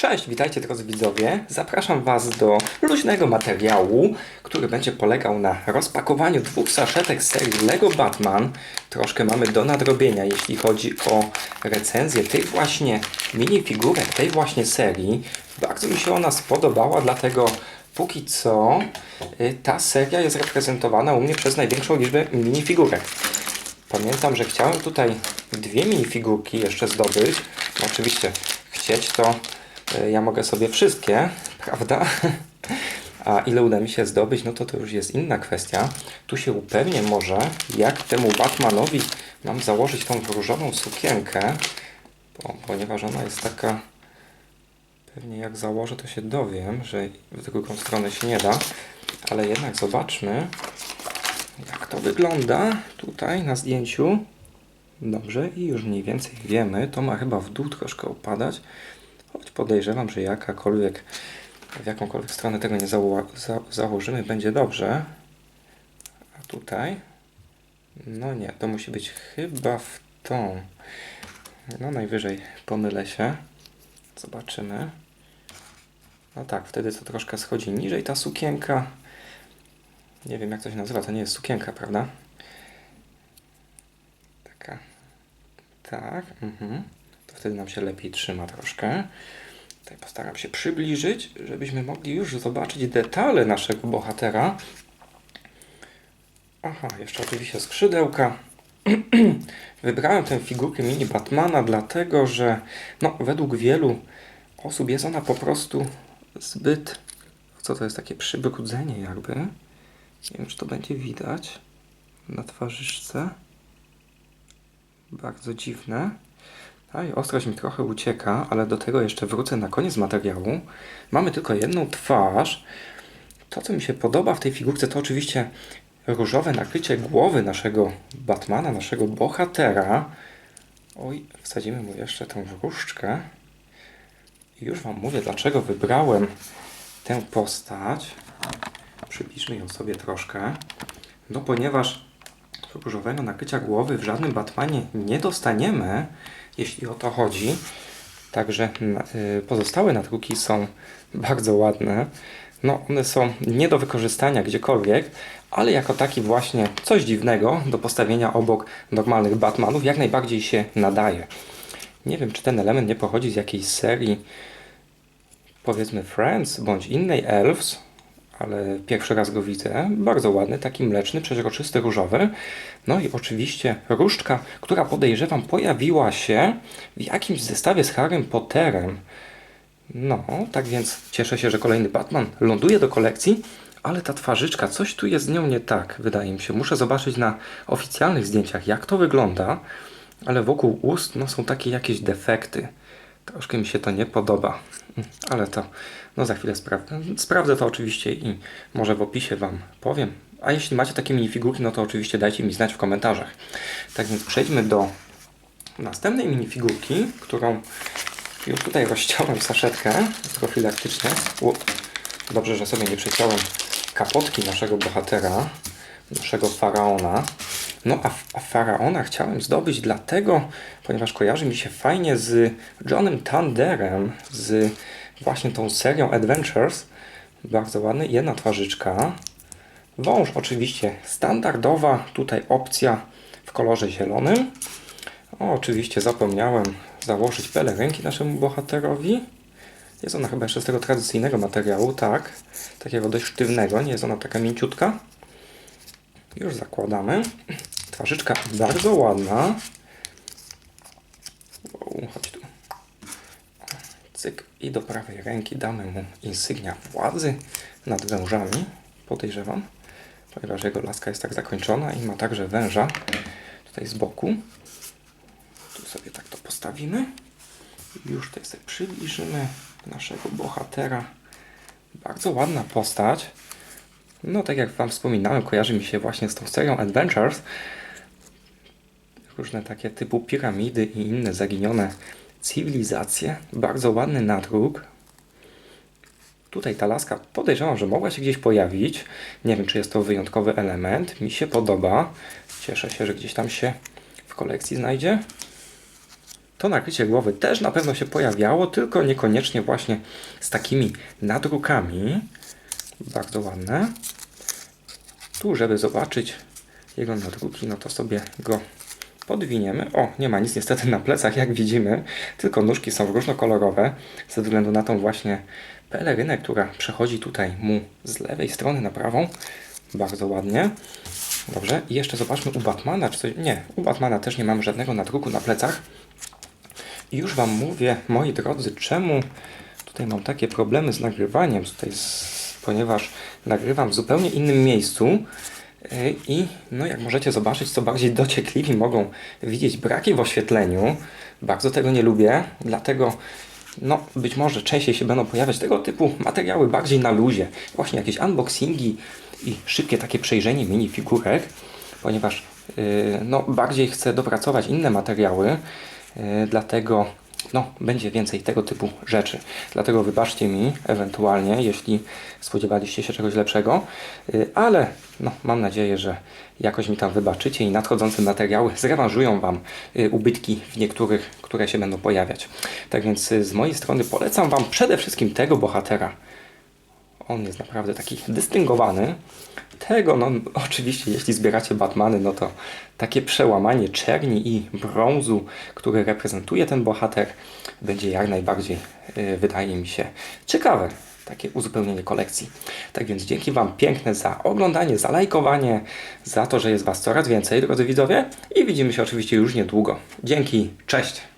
Cześć, witajcie drodzy widzowie. Zapraszam Was do luźnego materiału, który będzie polegał na rozpakowaniu dwóch saszetek serii LEGO Batman. Troszkę mamy do nadrobienia, jeśli chodzi o recenzję tych właśnie minifigurek, tej właśnie serii. Bardzo mi się ona spodobała, dlatego póki co y, ta seria jest reprezentowana u mnie przez największą liczbę minifigurek. Pamiętam, że chciałem tutaj dwie minifigurki jeszcze zdobyć. Oczywiście chcieć to ja mogę sobie wszystkie, prawda? A ile uda mi się zdobyć, no to to już jest inna kwestia. Tu się upewnię może, jak temu Batmanowi mam założyć tą różową sukienkę, bo, ponieważ ona jest taka... Pewnie jak założę, to się dowiem, że w drugą stronę się nie da. Ale jednak zobaczmy, jak to wygląda tutaj na zdjęciu. Dobrze, i już mniej więcej wiemy. To ma chyba w dół troszkę opadać. Choć podejrzewam, że jakakolwiek, w jakąkolwiek stronę tego nie zało za założymy, będzie dobrze. A tutaj? No nie, to musi być chyba w tą. No najwyżej pomylę się. Zobaczymy. No tak, wtedy to troszkę schodzi niżej ta sukienka. Nie wiem jak to się nazywa, to nie jest sukienka, prawda? Taka. Tak, mhm. Wtedy nam się lepiej trzyma troszkę. Tutaj postaram się przybliżyć, żebyśmy mogli już zobaczyć detale naszego bohatera. Aha, jeszcze oczywiście skrzydełka. Wybrałem tę figurkę mini Batmana, dlatego że no, według wielu osób jest ona po prostu zbyt. Co to jest takie przybrudzenie, jakby? Nie wiem, czy to będzie widać na twarzyczce. Bardzo dziwne. A i ostrość mi trochę ucieka, ale do tego jeszcze wrócę na koniec materiału. Mamy tylko jedną twarz. To, co mi się podoba w tej figurce, to oczywiście różowe nakrycie głowy naszego Batmana, naszego bohatera. Oj, wsadzimy mu jeszcze tą wróżczkę. I już Wam mówię, dlaczego wybrałem tę postać. Przybliżmy ją sobie troszkę. No, ponieważ różowego nakrycia głowy w żadnym Batmanie nie dostaniemy, jeśli o to chodzi. Także n- y, pozostałe nadruki są bardzo ładne. No, one są nie do wykorzystania gdziekolwiek, ale jako taki właśnie coś dziwnego do postawienia obok normalnych Batmanów jak najbardziej się nadaje. Nie wiem, czy ten element nie pochodzi z jakiejś serii, powiedzmy Friends bądź innej Elves, ale pierwszy raz go widzę. Bardzo ładny, taki mleczny, przeźroczysty, różowy. No i oczywiście różdżka, która podejrzewam pojawiła się w jakimś zestawie z Harrym Potterem. No, tak więc cieszę się, że kolejny Batman ląduje do kolekcji, ale ta twarzyczka, coś tu jest z nią nie tak, wydaje mi się. Muszę zobaczyć na oficjalnych zdjęciach, jak to wygląda, ale wokół ust no, są takie jakieś defekty. Troszkę mi się to nie podoba, ale to no za chwilę sprawdzę. Sprawdzę to oczywiście i może w opisie Wam powiem. A jeśli macie takie minifigurki, no to oczywiście dajcie mi znać w komentarzach. Tak więc przejdźmy do następnej minifigurki, którą już tutaj rozciąłem saszetkę profilaktycznie. U, Dobrze, że sobie nie przeciąłem kapotki naszego bohatera, naszego faraona. No a, a faraona chciałem zdobyć dlatego, ponieważ kojarzy mi się fajnie z Johnem Tanderem, z właśnie tą serią Adventures. Bardzo ładny, jedna twarzyczka. Wąż oczywiście standardowa, tutaj opcja w kolorze zielonym. O, oczywiście zapomniałem założyć pelerynki naszemu bohaterowi. Jest ona chyba jeszcze z tego tradycyjnego materiału, tak. Takiego dość sztywnego, nie jest ona taka mięciutka. Już zakładamy. Twarzyczka bardzo ładna. Wow, chodź tu. Cyk. I do prawej ręki damy mu insygnia władzy nad wężami. Podejrzewam. Ponieważ jego laska jest tak zakończona i ma także węża tutaj z boku. Tu sobie tak to postawimy. Już tutaj sobie przybliżymy naszego bohatera. Bardzo ładna postać. No, tak jak Wam wspominałem, kojarzy mi się właśnie z tą serią Adventures. Różne takie typu piramidy i inne zaginione cywilizacje. Bardzo ładny nadruk. Tutaj ta laska podejrzewam, że mogła się gdzieś pojawić. Nie wiem, czy jest to wyjątkowy element. Mi się podoba. Cieszę się, że gdzieś tam się w kolekcji znajdzie. To nakrycie głowy też na pewno się pojawiało, tylko niekoniecznie właśnie z takimi nadrukami. Bardzo ładne. Tu, żeby zobaczyć jego nadruki, no to sobie go podwiniemy. O, nie ma nic niestety na plecach, jak widzimy, tylko nóżki są różnokolorowe, ze względu na tą właśnie pelerynę, która przechodzi tutaj mu z lewej strony na prawą. Bardzo ładnie. Dobrze, i jeszcze zobaczmy u Batmana, czy coś... Nie, u Batmana też nie mamy żadnego nadruku na plecach. I już Wam mówię, moi drodzy, czemu tutaj mam takie problemy z nagrywaniem, tutaj z, ponieważ nagrywam w zupełnie innym miejscu yy, i no jak możecie zobaczyć, co bardziej dociekliwi mogą widzieć braki w oświetleniu. Bardzo tego nie lubię, dlatego no być może częściej się będą pojawiać tego typu materiały bardziej na luzie. Właśnie jakieś unboxingi i szybkie takie przejrzenie minifigurek, ponieważ yy, no, bardziej chcę dopracować inne materiały, yy, dlatego no, będzie więcej tego typu rzeczy. Dlatego wybaczcie mi ewentualnie, jeśli spodziewaliście się czegoś lepszego, yy, ale no, mam nadzieję, że jakoś mi tam wybaczycie i nadchodzące materiały zrewanżują Wam yy, ubytki w niektórych, które się będą pojawiać. Tak więc yy, z mojej strony polecam Wam przede wszystkim tego bohatera. On jest naprawdę taki dystyngowany. Tego, no oczywiście, jeśli zbieracie Batmany, no to takie przełamanie czerni i brązu, który reprezentuje ten bohater, będzie jak najbardziej, yy, wydaje mi się, ciekawe. Takie uzupełnienie kolekcji. Tak więc dzięki Wam piękne za oglądanie, za lajkowanie, za to, że jest Was coraz więcej, drodzy widzowie. I widzimy się oczywiście już niedługo. Dzięki, cześć!